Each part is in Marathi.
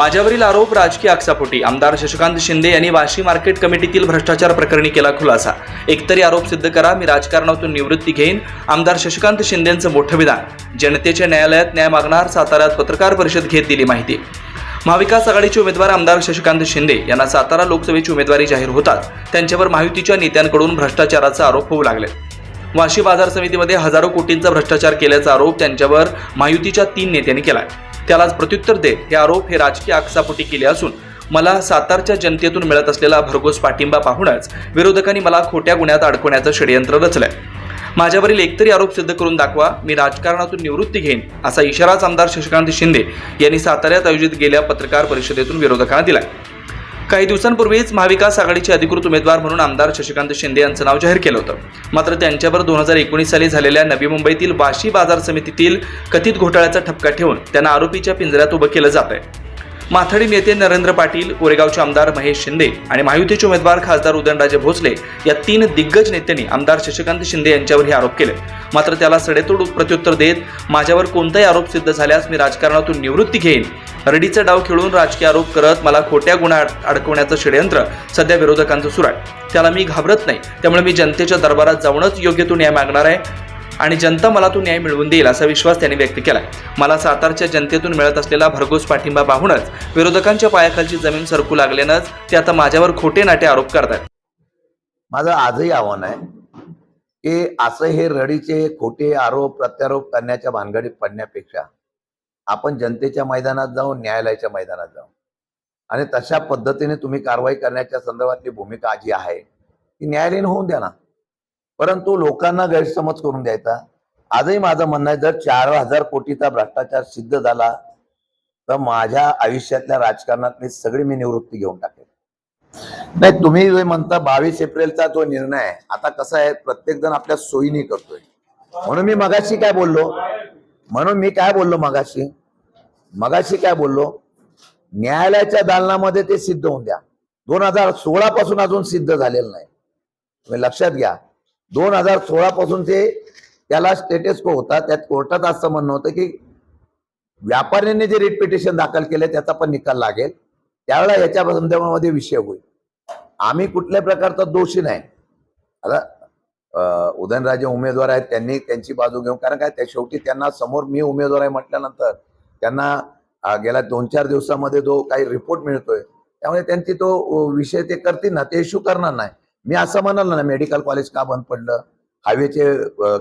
माझ्यावरील आरोप राजकीय आक्षापोटी आमदार शशिकांत शिंदे यांनी वाशी मार्केट कमिटीतील भ्रष्टाचार प्रकरणी केला खुलासा. एकतरी आरोप सिद्ध करा मी राजकारणातून निवृत्ती घेईन. आमदार शशिकांत शिंदेंचं मोठं विधान. जनतेच्या न्यायालयात न्याय मागणार साताऱ्यात पत्रकार परिषद घेत दिली माहिती. महाविकास आघाडीचे उमेदवार आमदार शशिकांत शिंदे यांना सातारा लोकसभेची उमेदवारी जाहीर होताच त्यांच्यावर महायुतीच्या नेत्यांकडून भ्रष्टाचाराचा आरोप होऊ लागले. वाशी बाजार समितीमध्ये हजारो कोटींचा भ्रष्टाचार केल्याचा आरोप त्यांच्यावर महायुतीच्या तीन नेत्यांनी केला आहे त्यालाच प्रत्युत्तर देत हे आरोप हे राजकीय आकसापोटी केले असून मला सातारच्या जनतेतून मिळत असलेला भरघोस पाठिंबा पाहूनच विरोधकांनी मला खोट्या गुन्ह्यात अडकवण्याचं षडयंत्र रचलंय. माझ्यावरील एकतरी आरोप सिद्ध करून दाखवा मी राजकारणातून निवृत्ती घेईन असा इशाराच आमदार शशिकांत शिंदे यांनी साताऱ्यात आयोजित गेल्या पत्रकार परिषदेतून विरोधकांना दिलाय. काही दिवसांपूर्वीच महाविकास आघाडीचे अधिकृत उमेदवार म्हणून आमदार शशिकांत शिंदे यांचं नाव जाहीर केलं होतं. मात्र त्यांच्यावर दोन हजार एकोणीस साली झालेल्या नवी मुंबईतील वाशी बाजार समितीतील कथित घोटाळ्याचा ठपका ठेवून त्यांना आरोपीच्या पिंजऱ्यात उभं केलं जात आहे माथाडी नेते नरेंद्र पाटील कोरेगावचे आमदार महेश शिंदे आणि महायुतीचे उमेदवार खासदार उदयनराजे भोसले या तीन दिग्गज नेत्यांनी आमदार शशिकांत शिंदे यांच्यावर हे आरोप केले. मात्र त्याला सडेतोड प्रत्युत्तर देत माझ्यावर कोणताही आरोप सिद्ध झाल्यास मी राजकारणातून निवृत्ती घेईन. रडीचा डाव खेळून राजकीय आरोप करत मला खोट्या गुन्ह्यात अडकवण्याचं षडयंत्र सध्या विरोधकांचं सुरू आहे. त्याला मी घाबरत नाही. त्यामुळे मी जनतेच्या दरबारात जाऊनच योग्य तो न्याय मागणार आहे. आणि जनता मला तो न्याय मिळवून देईल असा विश्वास त्यांनी व्यक्त केला मला सातारच्या जनतेतून मिळत असलेला भरघोस पाठिंबा पाहूनच विरोधकांच्या पायाखालची जमीन सरकू लागल्यानंच ते आता माझ्यावर खोटे नाटे आरोप करतात माझं आजही आव्हान आहे की असं हे रडीचे खोटे आरोप प्रत्यारोप करण्याच्या भानगडीत पडण्यापेक्षा आपण जनतेच्या मैदानात जाऊन न्यायालयाच्या मैदानात जाऊ आणि तशा पद्धतीने तुम्ही कारवाई करण्याच्या संदर्भातली भूमिका जी आहे ती न्यायालयीन होऊन द्या ना. परंतु लोकांना गैरसमज करून द्यायचा. आजही माझं म्हणणं आहे जर चार हजार कोटीचा भ्रष्टाचार सिद्ध झाला तर माझ्या आयुष्यातल्या राजकारणातली सगळी मी निवृत्ती घेऊन टाकेल नाही तुम्ही जे म्हणता बावीस एप्रिलचा जो निर्णय आहे आता कसा आहे प्रत्येक जण आपल्या सोयीने करतोय. म्हणून मी मगाशी काय बोललो? म्हणून मी काय बोललो मगाशी? मगाशी काय बोललो? न्यायालयाच्या दालनामध्ये ते सिद्ध होऊन द्या. दोन हजार सोळा पासून अजून सिद्ध झालेलं नाही. तुम्ही लक्षात घ्या. दोन हजार सोळा पासून ते त्याला स्टेटस को होता त्यात कोर्टात असं म्हणणं होतं की व्यापाऱ्यांनी जे रिट पिटिशन दाखल केले त्याचा पण निकाल लागेल. त्यावेळेला याच्या संदर्भामध्ये विषय होईल. आम्ही कुठल्या प्रकारचा दोषी नाही. आता उदयनराजे उमेदवार आहेत त्यांनी त्यांची बाजू घेऊन कारण काय त्या शेवटी त्यांना समोर मी उमेदवार आहे म्हटल्यानंतर त्यांना गेल्या दोन चार दिवसामध्ये जो काही रिपोर्ट मिळतोय त्यामुळे त्यांची तो विषय ते करतील ना ते इश्यू करणार नाही. मी असं म्हणाल ना मेडिकल कॉलेज का बंद पडलं? हायवेचे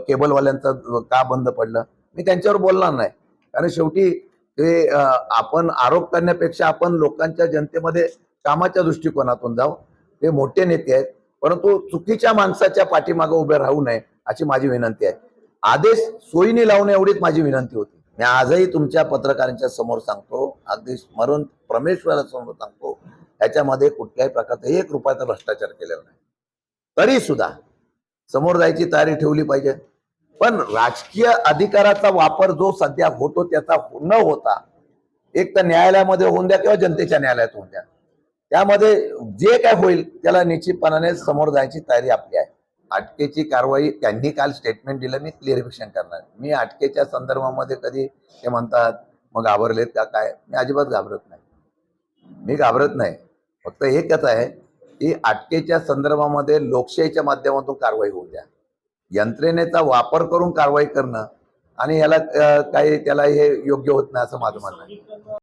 केबलवाल्यांचं का बंद पडलं? मी त्यांच्यावर बोलणार नाही. कारण शेवटी ते आपण आरोप करण्यापेक्षा आपण लोकांच्या जनतेमध्ये कामाच्या दृष्टिकोनातून जाऊ. ते मोठे नेते आहेत. परंतु चुकीच्या माणसाच्या पाठीमागे उभे राहू नये अशी माझी विनंती आहे. आदेश सोयीने लावणे एवढीच माझी विनंती होती. मी आजही तुमच्या पत्रकारांच्या समोर सांगतो अगदी स्मरण परमेश्वरा समोर सांगतो याच्यामध्ये कुठल्याही प्रकारचा एक रुपयाचा भ्रष्टाचार केलेला नाही. तरी सुद्धा समोर जायची तयारी ठेवली पाहिजे. पण राजकीय अधिकाराचा वापर जो सध्या होतो त्याचा न होता एक तर न्यायालयामध्ये होऊन द्या किंवा जनतेच्या न्यायालयात होऊन द्या. त्यामध्ये जे काय होईल त्याला निश्चितपणाने समोर जायची तयारी आपली आहे. अटकेची कारवाई त्यांनी काल स्टेटमेंट दिलं मी क्लिअरिफिकेशन करणार. मी अटकेच्या संदर्भामध्ये कधी ते म्हणतात मग घाबरलेत का काय? मी अजिबात घाबरत नाही. मी घाबरत नाही. फक्त एकच आहे ही अटकेच्या संदर्भामध्ये लोकशाहीच्या माध्यमातून कारवाई होऊ द्या. यंत्रणेचा वापर करून कारवाई करणं आणि याला काही त्याला हे योग्य होत नाही असं माझं म्हणणं आहे.